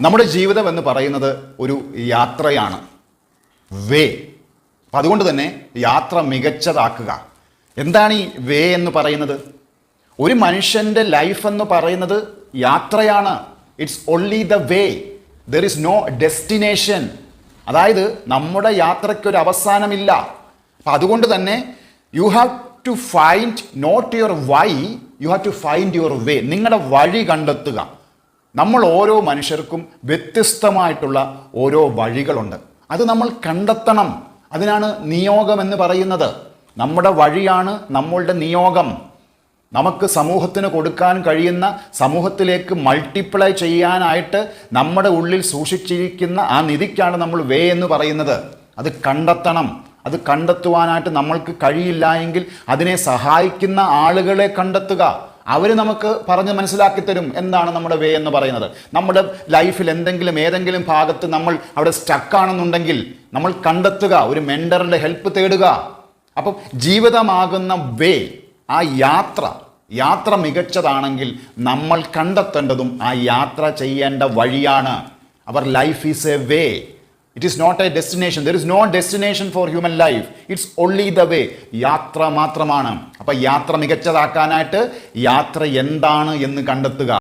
നമ്മുടെ ജീവിതം എന്ന് പറയുന്നത് ഒരു യാത്രയാണ്. വേ. അപ്പം അതുകൊണ്ട് തന്നെ യാത്ര മികച്ചതാക്കുക. എന്താണ് ഈ വേ എന്ന് പറയുന്നത്? ഒരു മനുഷ്യന്റെ ലൈഫ് എന്ന് പറയുന്നത് യാത്രയാണ്. It's only the way there is no destination അതായത് നമ്മുടെ യാത്രയ്ക്കൊരു അവസാനമില്ല. അപ്പം അതുകൊണ്ട് തന്നെ you have to find not your why you have to find your way നിങ്ങളുടെ വഴി കണ്ടെത്തുക. നമ്മൾ ഓരോ മനുഷ്യർക്കും വ്യത്യസ്തമായിട്ടുള്ള ഓരോ വഴികളുണ്ട്. അത് നമ്മൾ കണ്ടെത്തണം. അതിനാണ് നിയോഗം എന്ന് പറയുന്നത്. നമ്മുടെ വഴിയാണ് നമ്മളുടെ നിയോഗം. നമുക്ക് സമൂഹത്തിന് കൊടുക്കാൻ കഴിയുന്ന സമൂഹത്തിലേക്ക് മൾട്ടിപ്ലൈ ചെയ്യാനായിട്ട് നമ്മുടെ ഉള്ളിൽ സൂക്ഷിച്ചിരിക്കുന്ന ആ നിധിക്കാണ് നമ്മൾ വേ എന്ന് പറയുന്നത്. അത് കണ്ടെത്തണം. അത് കണ്ടെത്തുവാനായിട്ട് നമ്മൾക്ക് കഴിയില്ല എങ്കിൽ അതിനെ സഹായിക്കുന്ന ആളുകളെ കണ്ടെത്തുക. അവർ നമുക്ക് പറഞ്ഞ് മനസ്സിലാക്കി തരും എന്താണ് നമ്മുടെ വേ എന്ന് പറയുന്നത്. നമ്മുടെ ലൈഫിൽ എന്തെങ്കിലും ഏതെങ്കിലും ഭാഗത്ത് നമ്മൾ അവിടെ സ്റ്റക്കാണെന്നുണ്ടെങ്കിൽ നമ്മൾ കണ്ടെത്തുക ഒരു മെന്ററിന്റെ ഹെൽപ്പ് തേടുക. അപ്പം ജീവിതമാകുന്ന വേ ആ യാത്ര യാത്ര മികച്ചതാണെങ്കിൽ നമ്മൾ കണ്ടെത്തേണ്ടതും ആ യാത്ര ചെയ്യേണ്ട വഴിയാണ്. അവർ life is a way it is not a destination there is no destination for human life it's only the way യാത്ര മാത്രമാണ്. അപ്പം യാത്ര മികച്ചതാക്കാനായിട്ട് യാത്ര എന്താണ് എന്ന് കണ്ടെത്തുക.